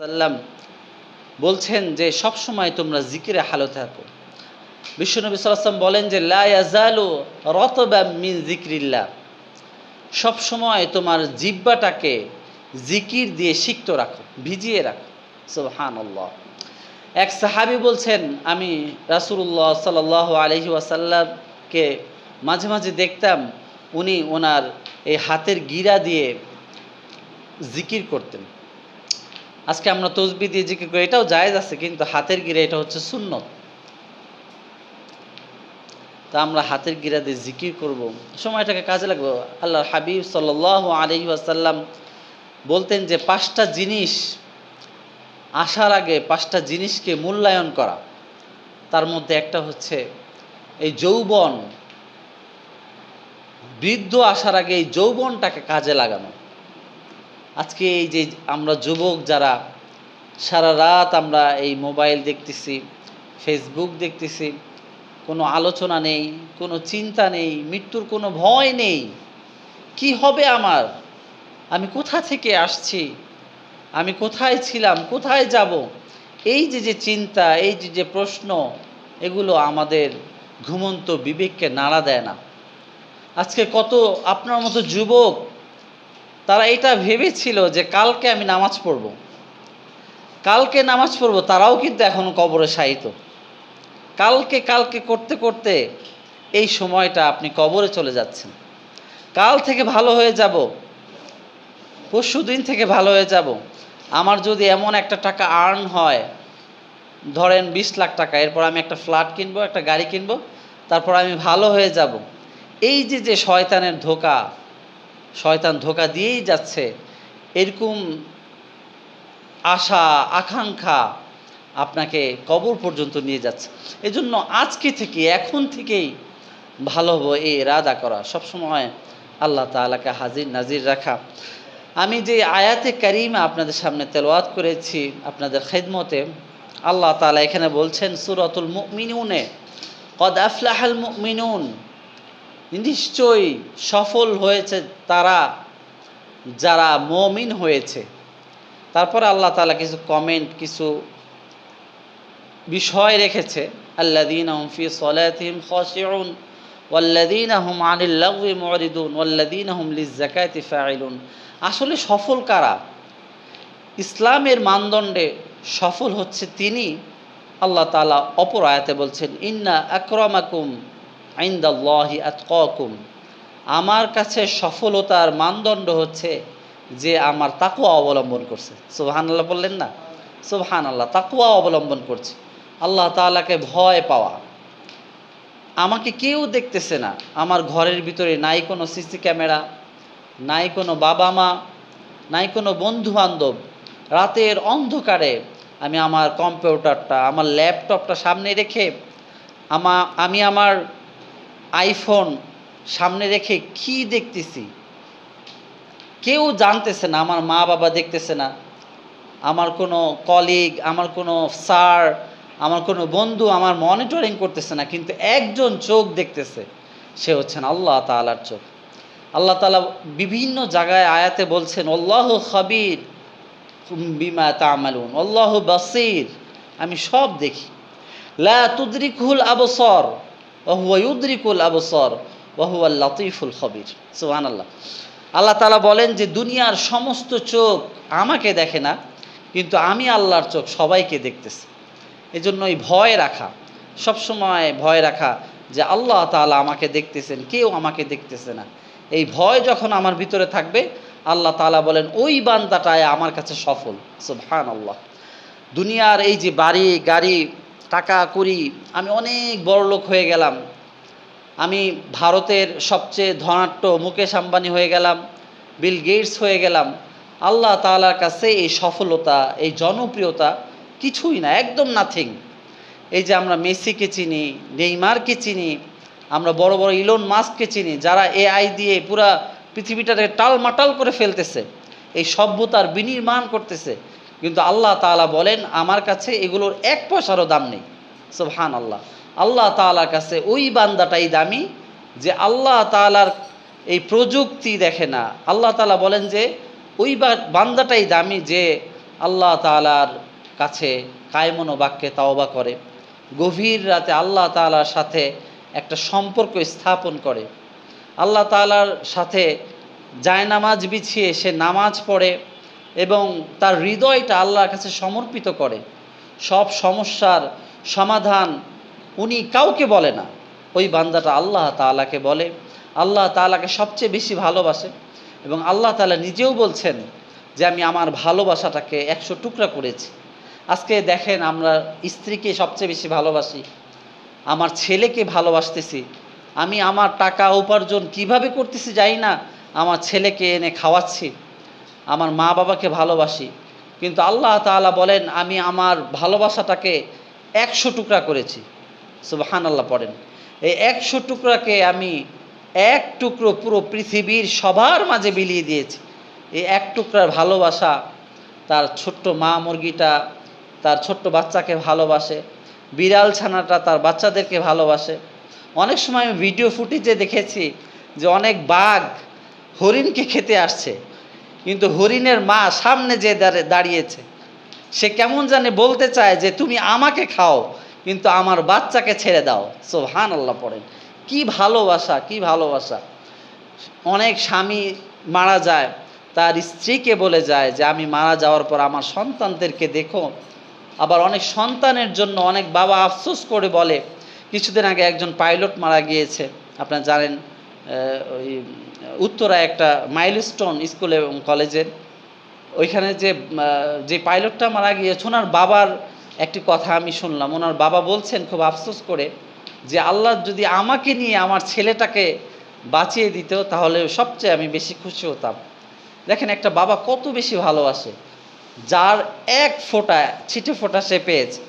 সাল্লাম বলছেন যে সব সময় তোমরা জিকিরে হালো থাকো। বিশ্বনবী সাল্লাম বলেন যে, লা ইয়াজালু রতবা মিন জিক্রিল্লাহ সব সময় তোমার জিব্বাটাকে জিকির দিয়ে সিক্ত রাখো, ভিজিয়ে রাখো। সুবহানাল্লাহ। এক সাহাবী বলছেন, আমি রাসূলুল্লাহ সাল্লাল্লাহু আলাইহি ওয়াসাল্লামকে মাঝে মাঝে দেখতাম, উনি ওনার এই হাতের গিরা দিয়ে জিকির করতেন। আজকে আমরা তসবি দিয়ে জিকির করি, এটাও জায়েজ আছে, কিন্তু হাতের গিরা এটা হচ্ছে সুন্নত। তা আমরা হাতের গিরা দিয়ে জিকির করব। সময়টাকে কাজে লাগবো। আল্লাহ হাবিব সাল্লাহ আলহি আসাল্লাম বলতেন যে, পাঁচটা জিনিস আসার আগে পাঁচটা জিনিসকে মূল্যায়ন করা। তার মধ্যে একটা হচ্ছে এই যৌবন। বৃদ্ধ আসার আগে এই যৌবনটাকে কাজে লাগানো। আজকে এই যে আমরা যুবক যারা, সারা রাত আমরা এই মোবাইল দেখতেছি, ফেসবুক দেখতেছি, কোনো আলোচনা নেই, কোনো চিন্তা নেই, মৃত্যুর কোনো ভয় নেই, কি হবে আমার? আমি কোথা থেকে আসছি? আমি কোথায় ছিলাম? কোথায় যাব? এই যে যে চিন্তা, এই যে যে প্রশ্ন, এগুলো আমাদের ঘুমন্ত বিবেককে নাড়া দেয় না। আজকে কত আপনার মতো যুবক তারা এটা ভেবেছিল যে কালকে আমি নামাজ পড়ব। কালকে নামাজ পড়ব, তারাও কিন্তু এখনও কবরে শায়িত। কালকে কালকে করতে করতে এই সময়টা আপনি কবরে চলে যাচ্ছেন। কাল থেকে ভালো হয়ে যাব, পরশু দিন থেকে ভালো হয়ে যাব। আমার যদি এমন একটা টাকা আর্ন হয়, ধরেন বিশ লাখ টাকা, এরপর আমি একটা ফ্ল্যাট কিনবো, একটা গাড়ি কিনবো, তারপর আমি ভালো হয়ে যাব। এই যে যে শয়তানের ধোকা শয়তান ধোকা দিয়েই যাচ্ছে। এরকম আশা, আকাঙ্ক্ষা আপনাকে কবর পর্যন্ত নিয়ে যাচ্ছে। এজন্য আজকে থেকে, এখন থেকেই ভালো হব এই রাদা করা। সবসময় আল্লাহ তালাকে হাজির, নাজির রাখা। আমি যে আয়াতে কারিমা আপনাদের সামনে তেলাওয়াত করেছি, আপনাদের খেদমতে, আল্লাহ তালা এখানে বলছেন, সুরতুল মুমিনুনে, কদ আফলাহাল মুমিনুন নিশ্চয়ই সফল হয়েছে তারা, যারা মমিন হয়েছে। তারপরে আল্লাহ তালা কিছু কমেন্ট কিছু বিষয় রেখেছে। আল্লাদিন ফি সলাতিহিম খাশিউন ওয়াল্লাদিন হুম আনিল লাগwi মুরিদুন ওয়াল্লাদিন হুম লিজাকাতি ফাইলুন আসলে সফল কারা? ইসলামের মানদণ্ডে সফল হচ্ছে তিনি। আল্লাহ তালা অপর আয়াতে বলছেন, ইন্না আকরামাকুম আইন্দাল্লাহি আতকুম আমার কাছে সফলতার মানদণ্ড হচ্ছে যে আমার তাকুয়া অবলম্বন করছে। সুবহান আল্লাহ বললেন না? সুবহান আল্লাহ তাকুয়া অবলম্বন করছে। আল্লাহ তাআলাকে ভয় পাওয়া। আমাকে কেউ দেখতেছে না। আমার ঘরের ভিতরে নাই কোনো সিসি ক্যামেরা, নাই কোনো বাবা মা, নাই কোনো বন্ধু বান্ধব রাতের অন্ধকারে আমি আমার কম্পিউটারটা, আমার ল্যাপটপটা সামনে রেখে আমা, আমি আমার আইফোন সামনে রেখে কি দেখতেছি? কেউ জানতেছে না, আমার মা বাবা দেখতেছে না। আমার কোনো কলিগ আমার কোনো স্যার আমার কোনো বন্ধু আমার মনিটরিং করতেছে না, কিন্তু একজন চোখ দেখতেছে, সে হচ্ছেন আল্লাহ তালার চোখ। আল্লাহ তালা বিভিন্ন জায়গায় আয়াতে বলছেন, আল্লাহ খবির বিমা তামালুন অল্লাহ বাসির। আমি সব দেখি। লা তুদ্রিকুল আবসর। ওহুয়া ইউদ্রিকুল আবসর, ওহুয়া লতিফুল খবির। সুহান আল্লাহ আল্লাহ তালা বলেন যে, দুনিয়ার সমস্ত চোখ আমাকে দেখে না, কিন্তু আমি আল্লাহর চোখ সবাইকে দেখতেছি। এজন্য এই ভয় রাখা, সবসময় ভয় রাখা যে, আল্লাহ তালা আমাকে দেখতেছেন, কেউ আমাকে দেখতেছে না। এই ভয় যখন আমার ভিতরে থাকবে, আল্লাহ তালা বলেন, ওই বান্দাটায় আমার কাছে সফল। সুবহান আল্লাহ দুনিয়ার এই যে বাড়ি, গাড়ি টাকা করি, আমি অনেক বড় লোক হয়ে গেলাম। আমি ভারতের সবচেয়ে ধনাট্য মুকেশ আম্বানি হয়ে গেলাম, বিল গেটস হয়ে গেলাম। আল্লাহ তালার কাছে এই সফলতা, এই জনপ্রিয়তা কিছুই না, একদম নাথিং এই যে আমরা মেসিকে চিনি, নেইমারকে চিনি, আমরা বড় বড় ইলন মাস্ককে চিনি, যারা এআই দিয়ে পুরা পৃথিবীটাকে টালমাটাল করে ফেলতেছে, এই সভ্যতার বিনির্মাণ করতেছে কিন্তু আল্লাহ তাআলা বলেন, আমার কাছে এগুলোর এক পয়সারও দাম নেই। সুবহান আল্লাহ আল্লাহ তাআলার কাছে ওই বান্দাটাই দামি যে আল্লাহ তাআলার এই প্রযুক্তি দেখে না। আল্লাহ তাআলা বলেন যে, ওই বান্দাটাই দামি যে আল্লাহ তালার কাছে কায়মন বাক্যে তাওবা করে। গভীর রাতে আল্লাহ তালার সাথে একটা সম্পর্ক স্থাপন করে। আল্লাহ তালার সাথে জায়নামাজ বিছিয়ে সে নামাজ পড়ে। এবং তার হৃদয়টা আল্লাহর কাছে সমর্পিত করে। সব সমস্যার সমাধান উনি কাউকে বলে না। ওই বান্দাটা আল্লাহ তাআলাকে বলে। আল্লাহ তাআলাকে সবচেয়ে বেশি ভালোবাসে এবং আল্লাহ তালা নিজেও বলছেন যে, আমি আমার ভালোবাসাটাকে একশো টুকরা করেছি। আজকে দেখেন আমরা স্ত্রীকে সবচেয়ে বেশি ভালোবাসি, আমার ছেলেকে ভালোবাসতেছি। আমি আমার টাকা উপার্জন কীভাবে করতেছি জানি না। আমার ছেলেকে এনে খাওয়াচ্ছি। আমার মা বাবাকে ভালোবাসি। কিন্তু আল্লাহ তাআলা বলেন, আমি আমার ভালোবাসাটাকে একশো টুকরা করেছি। সুবাহান আল্লাহ পড়েন। এই একশো টুকরাকে আমি এক টুকরো পুরো পৃথিবীর সবার মাঝে বিলিয়ে দিয়েছি। এই এক টুকরার ভালোবাসা তার ছোট্ট মা মুরগিটা, তার ছোট্ট বাচ্চাকে ভালোবাসে, বিড়াল ছানাটা তার বাচ্চাদেরকে ভালোবাসে। অনেক সময় আমি ভিডিও ফুটেজে দেখেছি যে অনেক বাঘ হরিণকে খেতে আসছে। কিন্তু হরিণের মা সামনে যে দাঁড়ে- দাঁড়িয়েছে, সে কেমন জানে বলতে চায় যে, তুমি আমাকে খাও, কিন্তু আমার বাচ্চাকে ছেড়ে দাও। সোহান আল্লাহ পড়েন। কি ভালোবাসা কি ভালোবাসা। অনেক স্বামী মারা যায়, তার স্ত্রীকে বলে যায় যে, আমি মারা যাওয়ার পর আমার সন্তানদেরকে দেখো। আবার অনেক সন্তানের জন্য অনেক বাবা আফসোস করে বলে, কিছুদিন আগে একজন পাইলট মারা গিয়েছে। আপনারা জানেন ওই উত্তরা একটা মাইলস্টোন স্কুল এবং কলেজের ওইখানে যে যে পাইলটটা মারা গিয়েছে, ওনার বাবার একটি কথা আমি শুনলাম। ওনার বাবা বলছেন খুব আফসোস করে যে, আল্লাহ যদি আমাকে নিয়ে আমার ছেলেটাকে বাঁচিয়ে দিত তাহলে সবচেয়ে আমি বেশি খুশি হতাম। দেখেন, একটা বাবা কত বেশি ভালোবাসে, যার এক ফোঁটা, ছিটে ফোঁটা সে পেয়েছে।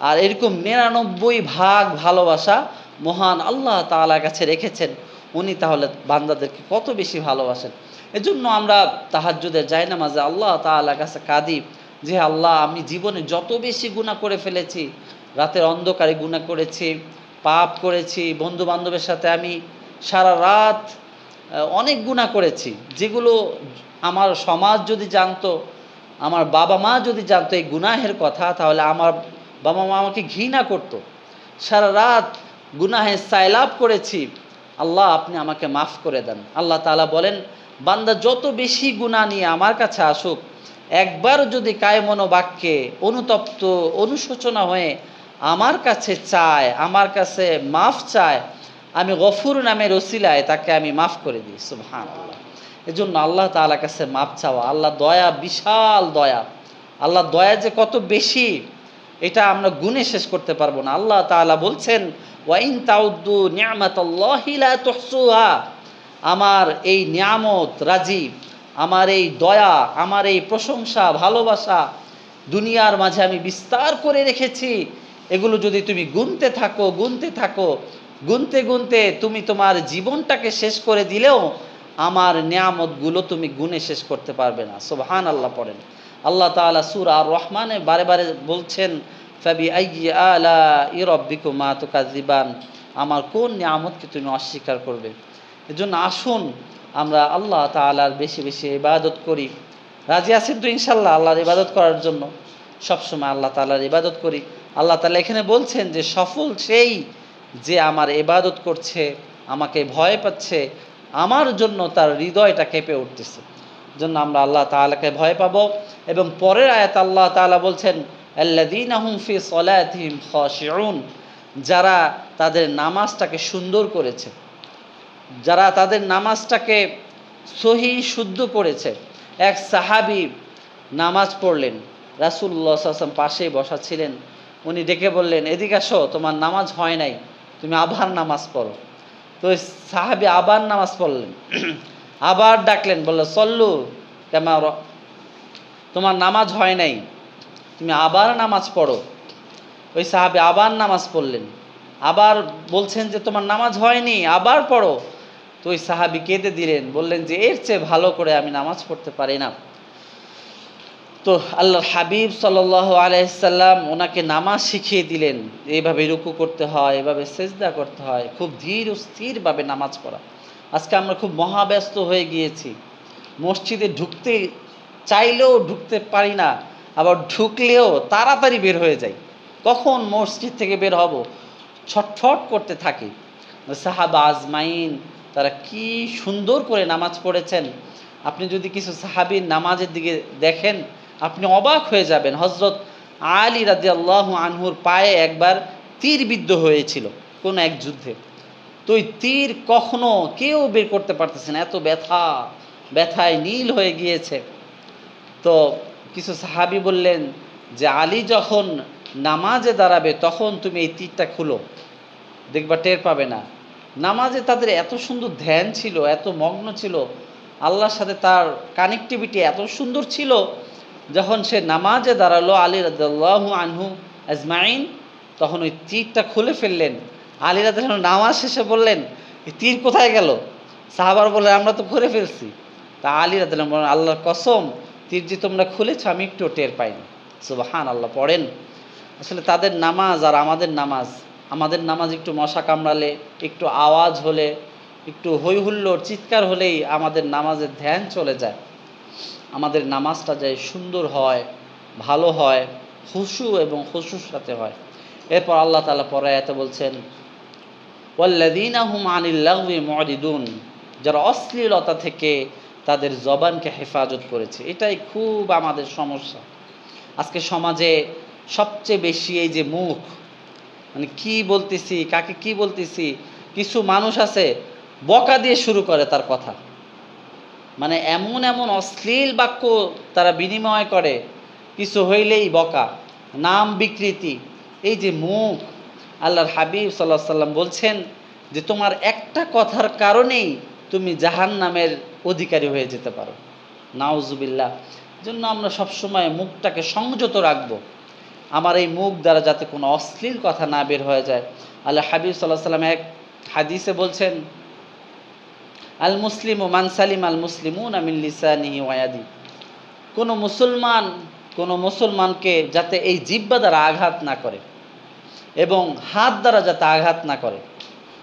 আর এরকম নিরানব্বই ভাগ ভালোবাসা মহান আল্লাহ তাআলার কাছে রেখেছেন। উনি তাহলে বান্দাদেরকে কত বেশি ভালোবাসেন। এজন্য আমরা তাহাজ্জুদের যাই না মাঝে আল্লাহ তাআলার কাছে কাঁদি যে, আল্লাহ, আমি জীবনে যত বেশি গুনাহ করে ফেলেছি, রাতের অন্ধকারে গুনাহ করেছি, পাপ করেছি বন্ধু বান্ধবের সাথে আমি সারা রাত অনেক গুনাহ করেছি, যেগুলো আমার সমাজ যদি জানতো, আমার বাবা মা যদি জানতো এই গুনাহের কথা, তাহলে আমার বাবা মা আমাকে ঘৃণা করতো। সারা রাত গুনাহে সাইলাভ করেছি আল্লাহ আপনি আমাকে মাফ করে দেন। আল্লাহ তাআলা বলেন, বান্দা যত বেশি গুনাহ নিয়ে আমার কাছে আসুক, একবার যদি কায়মন বাক্যে অনুতপ্ত, অনুশোচনা হয়ে আমার কাছে চায়, আমার কাছে মাফ চায়, আমি গফুর নামের রসিলায় তাকে আমি মাফ করে দিই। সুবহান আল্লাহ এজন্য আল্লাহ তাআলার কাছে মাপ চাওয়া, আল্লাহ দয়া, বিশাল দয়া। আল্লাহ দয়া যে কত বেশি, এটা আমরা গুণে শেষ করতে পারব না। আল্লাহ তাআলা বলছেন ওয়াইন তাউদ্দু নিয়ামাতাল্লাহি লা তুহসুহা। আমার এই নিয়ামত রাজীব আমার এই দয়া, আমার এই প্রশংসা, ভালোবাসা দুনিয়ার মাঝে আমি বিস্তার করে রেখেছি। এগুলো যদি তুমি গুনতে থাকো গুনতে থাকো, গুনতে গুনতে তুমি তোমার জীবনটাকে শেষ করে দিলেও আমার নিয়ামতগুলো তুমি গুনে শেষ করতে পারবে না। সুবহান আল্লাহ পড়েন। আল্লাহ তাআলা সুর আর রহমানে বারে বারে বলছেন আলা ইরাব্বিকুমা তুকাযিবান। আমার কোন নিয়ামতকে তুমি অস্বীকার করবে? এজন্য আসুন আমরা আল্লাহ তাআলার বেশি বেশি ইবাদত করি। রাজি আছেন তো ইনশাল্লাহ আল্লাহর ইবাদত করার জন্য? সবসময় আল্লাহ তাআলার ইবাদত করি। আল্লাহ তাআলা এখানে বলছেন যে সফল সেই যে আমার ইবাদত করছে, আমাকে ভয় পাচ্ছে, আমার জন্য তার হৃদয়টা কেঁপে উঠতেছে। জন্য আমরা আল্লাহ তাআলাকে ভয় পাবো এবং পরের আয়াত আল্লাহ তাআলা বলছেন আল্লাযীনা হুম ফি সলাতিহিম খাশিউন, যারা তাদের নামাজটাকে সুন্দর করেছে, যারা তাদের নামাজটাকে সহি, শুদ্ধ করেছে এক সাহাবি নামাজ পড়লেন রাসুল্লাহ আসলাম পাশেই বসা ছিলেন। উনি ডেকে বললেন, এদিকে আসো, তোমার নামাজ হয় নাই, তুমি আবার নামাজ পড়ো। তো সাহাবি আবার নামাজ পড়লেন। আবার ডাকলেন বলল সল্লু কেমন তোমার নামাজ হয় নাই। তুমি আবার নামাজ পড়ো। ওই সাহাবে আবার নামাজ পড়লেন। আবার বলছেন যে, তোমার নামাজ হয়নি, আবার পড়ো। তো ওই সাহাবি কেঁদে দিলেন, বললেন যে, এর চেয়ে ভালো করে আমি নামাজ পড়তে পারি না। তো আল্লাহর হাবিব সাল্লাহ আলাইসাল্লাম ওনাকে নামাজ শিখিয়ে দিলেন, এইভাবে রুকু করতে হয়, এভাবে সেজদা করতে হয়, খুব ধীর ও স্থিরভাবে নামাজ পড়া। আজকে আমরা খুব মহাব্যস্ত হয়ে গিয়েছি। মসজিদে ঢুকতে চাইলেও ঢুকতে পারি না। আবার ঢুকলেও তাড়াতাড়ি বের হয়ে যাই। কখন মসজিদ থেকে বের হব? ছটফট করতে থাকি। সাহাবা আজমাইন, তারা কি সুন্দর করে নামাজ পড়েছেন। আপনি যদি কিছু সাহাবির নামাজের দিকে দেখেন, আপনি অবাক হয়ে যাবেন। হজরত আলী রাজি আল্লাহ আনহুর পায়ে একবার তীর বিদ্ধ হয়েছিল, কোনো এক যুদ্ধে। তো ওই তীর কখনো কেউ বের করতে পারতেছে না, এত ব্যথা, ব্যথায় নীল হয়ে গিয়েছে। তো কিছু সাহাবি বললেন যে আলী যখন নামাজে দাঁড়াবে, তখন তুমি এই তীরটা খুলো। দেখবা টের পাবে না। নামাজে তাদের এত সুন্দর ধ্যান ছিল, এত মগ্ন ছিল, আল্লাহর সাথে তার কানেক্টিভিটি এত সুন্দর ছিল, যখন সে নামাজে দাঁড়াল আলী রাদু আনহু আজমাইন, তখন ওই তীরটা খুলে ফেললেন। আলী রাদ নামাজ শেষে বললেন তীর কোথায় গেল? সাহাবার বললেন, আমরা তো খুলে ফেলছি। তা আলী রাদ আল্লাহর কসম তীর যে তোমরা খুলেছ, আমি একটু টের পাইনি। সুবাহান আল্লাহ পড়েন। আসলে তাদের নামাজ আর আমাদের নামাজ আমাদের নামাজ একটু মশা কামড়ালে, একটু আওয়াজ হলে, একটু হই হুল্লোড় চিৎকার হলেই আমাদের নামাজের ধ্যান চলে যায়। আমাদের নামাজটা যায় সুন্দর হয়, ভালো হয়, খুশু এবং খুশুর সাথে হয়। এরপর আল্লাহ তালা এত বলছেন ওয়াল্লাদিন আহুম আনিল্লাহবি মরিদুন যারা অশ্লীলতা থেকে তাদের জবানকে হেফাজত করেছে। এটাই খুব আমাদের সমস্যা। আজকে সমাজে সবচেয়ে বেশি এই যে মুখ মানে কি বলতেছি, কাকে কি বলতেছি, কিছু মানুষ আছে, বকা দিয়ে শুরু করে তার কথা। মানে এমন এমন অশ্লীল বাক্য তারা বিনিময় করে, কিছু হইলেই বকা, নাম বিকৃতি, এই যে মুখ। আল্লাহর হাবিব সাল্লাহ সাল্লাম বলছেন যে, তোমার একটা কথার কারণেই তুমি জাহান নামের অধিকারী হয়ে যেতে পারো। নাউজুবিল্লাহ। জন্য আমরা সবসময় মুখটাকে সংযত রাখব। আমার এই মুখ দ্বারা যাতে কোনো অশ্লীল কথা না বের হয়ে যায়। আল্লাহ হাবিব সাল্লাহ সাল্লাম এক হাদিসে বলছেন, আল মুসলিম ও মানসালিম আল মুসলিমুন আমিন লিসানিহি ওয়াদি কোনো মুসলমান, কোনো মুসলমানকে যাতে এই জিব্বা দ্বারা আঘাত না করে এবং হাত দ্বারা যাতে আঘাত না করে।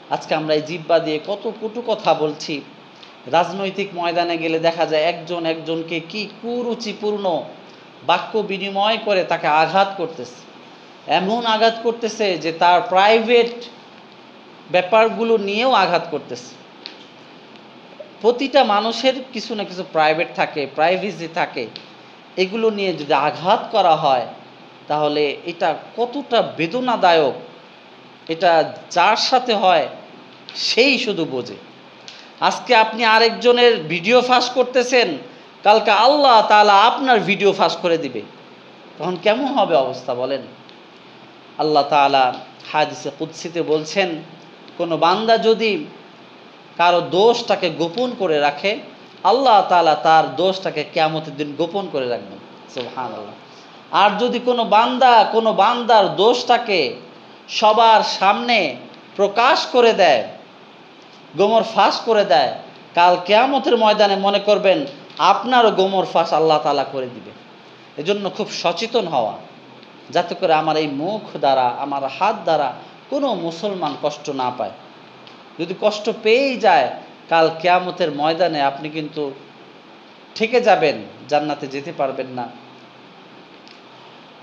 আজকে আমরা এই জিব্বা দিয়ে কত কটু কথা বলছি। রাজনৈতিক ময়দানে গেলে দেখা যায় একজন একজনকে কি কুরুচিপূর্ণ বাক্য বিনিময় করে তাকে আঘাত করতেছে। এমন আঘাত করতেছে যে তার প্রাইভেট ব্যাপারগুলো নিয়েও আঘাত করতেছে। প্রতিটা মানুষের কিছু না কিছু প্রাইভেট থাকে প্রাইভেসি থাকে। এগুলো নিয়ে যদি আঘাত করা হয়, তাহলে এটা কতটা বেদনাদায়ক, এটা যার সাথে হয়, সেই শুধু বোঝে। আজকে আপনি আরেকজনের ভিডিও ফাঁস করতেছেন, কালকে আল্লাহ তাআলা আপনার ভিডিও ফাঁস করে দিবে। তখন কেমন হবে অবস্থা বলেন? আল্লাহ তাআলা হাদিসে কুৎসিতে বলছেন, কোনো বান্দা যদি কারও দোষটাকে গোপন করে রাখে, আল্লাহ তাআলা তার দোষটাকে কেয়ামতের দিন গোপন করে রাখবেন। সুবহান আল্লাহ আর যদি কোনো বান্দা কোনো বান্দার দোষটাকে সবার সামনে প্রকাশ করে দেয় গোমর ফাঁস করে দেয়। কাল কেয়ামতের ময়দানে মনে করবেন, আপনারও গোমর ফাঁস আল্লাহ তালা করে দিবে। এজন্য খুব সচেতন হওয়া। যাতে করে আমার এই মুখ দ্বারা, আমার হাত দ্বারা কোনো মুসলমান কষ্ট না পায়। যদি কষ্ট পেয়েই যায়, কাল কেয়ামতের ময়দানে আপনি কিন্তু ঠেকে যাবেন, জান্নাতে যেতে পারবেন না।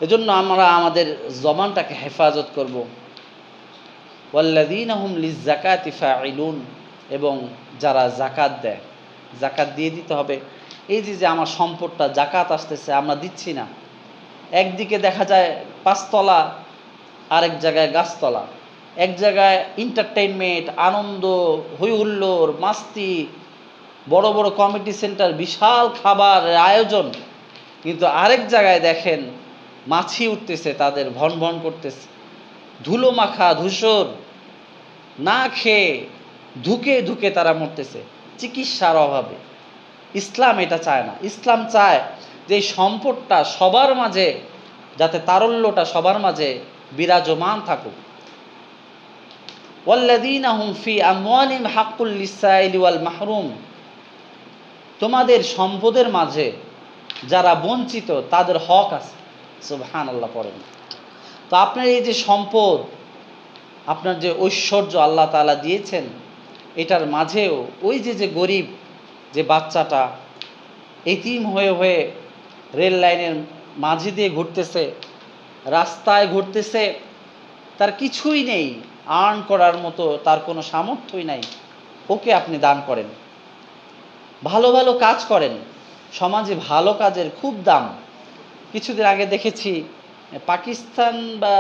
এজন্য আমরা আমাদের জমানটাকে হেফাজত করব। ওয়াল্লাদিন আহম লিজ জাকাতি ফাইলুন এবং যারা জাকাত দেয় জাকাত দিয়ে দিতে হবে। এই যে যে আমার সম্পদটা জাকাত আসতেছে, আমরা দিচ্ছি না। একদিকে দেখা যায় পাঁচতলা, আরেক জায়গায় গাছতলা। এক জায়গায় এন্টারটেইনমেন্ট আনন্দ হই হুল্লোড় মাস্তি, বড় বড় কমিটি সেন্টার বিশাল খাবারের আয়োজন। কিন্তু আরেক জায়গায় দেখেন, মাছি উঠতেছে, তাদের ভন ভন করতেছে। ধুলো মাখা, ধূসর, না খেয়ে ধুকে ধুকে তারা মরতেছে। চিকিৎসার অভাবে। ইসলাম এটা চায় না। ইসলাম চায় যে সম্পদটা সবার মাঝে, যাতে তারল্যটা সবার মাঝে বিরাজমান থাকুক। মাহরুম। তোমাদের সম্পদের মাঝে যারা বঞ্চিত, তাদের হক আছে। সুবহান আল্লাহ পড়েন। তো আপনার এই যে সম্পদ, আপনার যে ঐশ্বর্য আল্লাহ তাআলা দিয়েছেন এটার মাঝেও ওই যে যে গরিব, যে বাচ্চাটা এতিম হয়ে হয়ে রেল লাইনের মাঝে দিয়ে ঘুরতেছে, রাস্তায় ঘুরতেছে, তার কিছুই নেই আর্ন করার মতো তার কোনো সামর্থ্যই নাই, ওকে আপনি দান করেন। ভালো ভালো কাজ করেন, সমাজে ভালো কাজের খুব দাম। কিছুদিন আগে দেখেছি, পাকিস্তান বা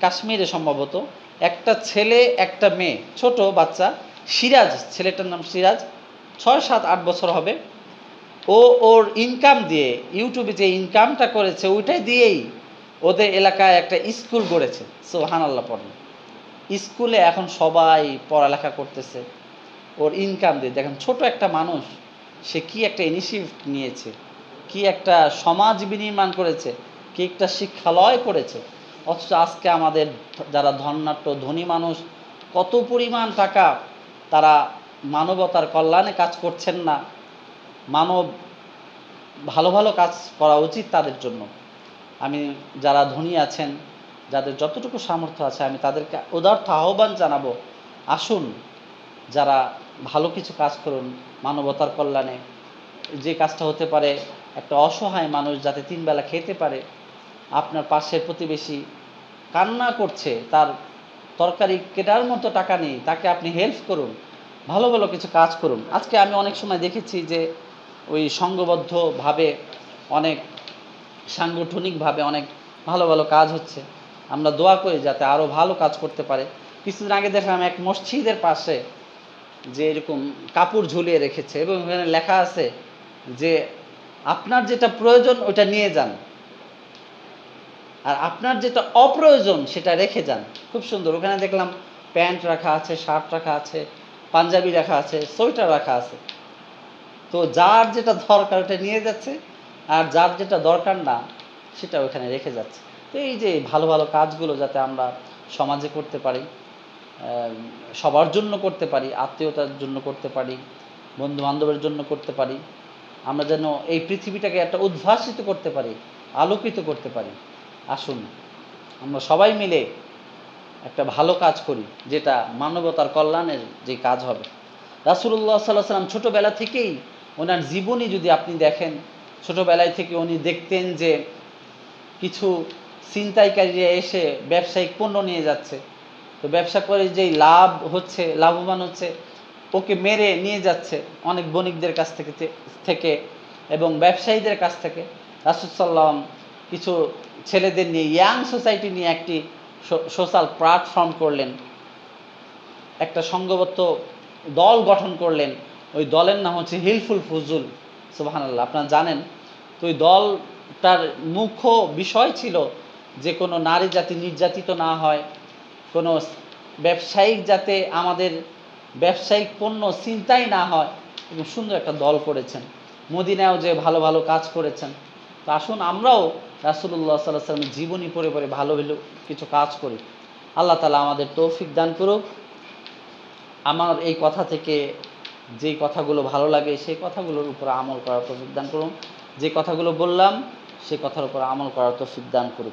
কাশ্মীরে সম্ভবত একটা ছেলে, একটা মেয়ে, ছোট বাচ্চা সিরাজ, ছেলেটার নাম সিরাজ, ছয়, সাত, আট বছর হবে। ও ওর ইনকাম দিয়ে ইউটিউবে যে ইনকামটা করেছে, ওইটাই দিয়েই ওদের এলাকায় একটা স্কুল গড়েছে। সোহান আল্লাহ পড়েন স্কুলে এখন সবাই পড়ালেখা করতেছে। ওর ইনকাম দিয়ে। দেখেন, ছোট একটা মানুষ, সে কি একটা ইনিশিয়েটিভ নিয়েছে, কি একটা সমাজ বিনির্মাণ করেছে, কি একটা শিক্ষালয় করেছে। অথচ আজকে আমাদের যারা ধন্যাট্য ধনী মানুষ, কত পরিমাণ টাকা তারা মানবতার কল্যাণে কাজ করছেন না। মানব ভালো ভালো কাজ করা উচিত তাদের জন্য। আমি যারা ধনী আছেন, যাদের যতটুকু সামর্থ্য আছে, আমি তাদেরকে উদার্থ আহ্বান জানাব, আসুন যারা ভালো কিছু কাজ করুন, মানবতার কল্যাণে। যে কাজটা হতে পারে একটা অসহায় মানুষ যাতে তিনবেলা খেতে পারে, আপনার পাশের প্রতিবেশী কান্না করছে, তার তরকারি কেটার মতো টাকা নেই, তাকে আপনি হেল্প করুন, ভালো ভালো কিছু কাজ করুন। আজকে আমি অনেক সময় দেখেছি যে ওই সংঘবদ্ধভাবে অনেক, সাংগঠনিকভাবে অনেক ভালো ভালো কাজ হচ্ছে। আমরা দোয়া করি যাতে আরও ভালো কাজ করতে পারে। কিছুদিন আগে দেখলাম এক মসজিদের পাশে যে এরকম কাপড় ঝুলিয়ে রেখেছে এবং এখানে লেখা আছে যে আপনার যেটা প্রয়োজন ওটা নিয়ে যান। আর আপনার যেটা অপ্রয়োজন, সেটা রেখে যান। খুব সুন্দর। ওখানে দেখলাম প্যান্ট রাখা আছে, শার্ট রাখা আছে, পাঞ্জাবি রাখা আছে, সোয়েটার রাখা আছে। তো যার যেটা দরকার, ওটা নিয়ে যাচ্ছে। আর যার যেটা দরকার না, সেটা ওখানে রেখে যাচ্ছে। তো এই যে ভালো ভালো কাজগুলো যাতে আমরা সমাজে করতে পারি সবার জন্য করতে পারি, আত্মীয়তার জন্য করতে পারি বন্ধু বান্ধবের জন্য করতে পারি, আমরা যেন এই পৃথিবীটাকে একটা উদ্ভাসিত করতে পারি, আলোকিত করতে পারি। আসুন। আমরা সবাই মিলে একটা ভালো কাজ করি, যেটা মানবতার কল্যাণের যে কাজ হবে। রাসুল্লাহ সাল্লাহ সাল্লাম ছোটোবেলা থেকেই ওনার জীবনী যদি আপনি দেখেন, ছোটোবেলায় থেকে উনি দেখতেন যে কিছু ছিনতাইকারীরা এসে ব্যবসায়িক পণ্য নিয়ে যাচ্ছে। তো ব্যবসা করে যেই লাভ হচ্ছে, লাভবান হচ্ছে, ওকে মেরে নিয়ে যাচ্ছে অনেক বণিকদের কাছ থেকে থেকে এবং ব্যবসায়ীদের কাছ থেকে। রাসুসাল্লাম কিছু ছেলেদের নিয়ে ইয়াং সোসাইটি নিয়ে একটি সোশ্যাল প্ল্যাটফর্ম করলেন। একটা সংঘবদ্ধ দল গঠন করলেন। ওই দলের নাম হচ্ছে হিলফুল ফুজুল, সুবাহানাল্লাহ। আপনারা জানেন, তো ওই দলটার মুখ্য বিষয় ছিল যে কোনো নারী জাতি নির্যাতিত না হয়, কোনো ব্যবসায়িক যাতে আমাদের ব্যবসায়িক পণ্য চিন্তাই না হয়, এবং সুন্দর একটা দল করেছেন। মদিনায়ও যে ভালো ভালো কাজ করেছেন। তো আসুন আমরাও রাসুল্লাহ সাল্লাহ সাল্লামের জীবনী পড়ে পড়ে ভালো ভালো কিছু কাজ করি। আল্লাহ তালা আমাদের তৌফিক দান করুক। আমার এই কথা থেকে যেই কথাগুলো ভালো লাগে, সেই কথাগুলোর উপর আমল করার তৌফিক দান করুন। যে কথাগুলো বললাম, সে কথার উপর আমল করার তৌফিক দান করুক।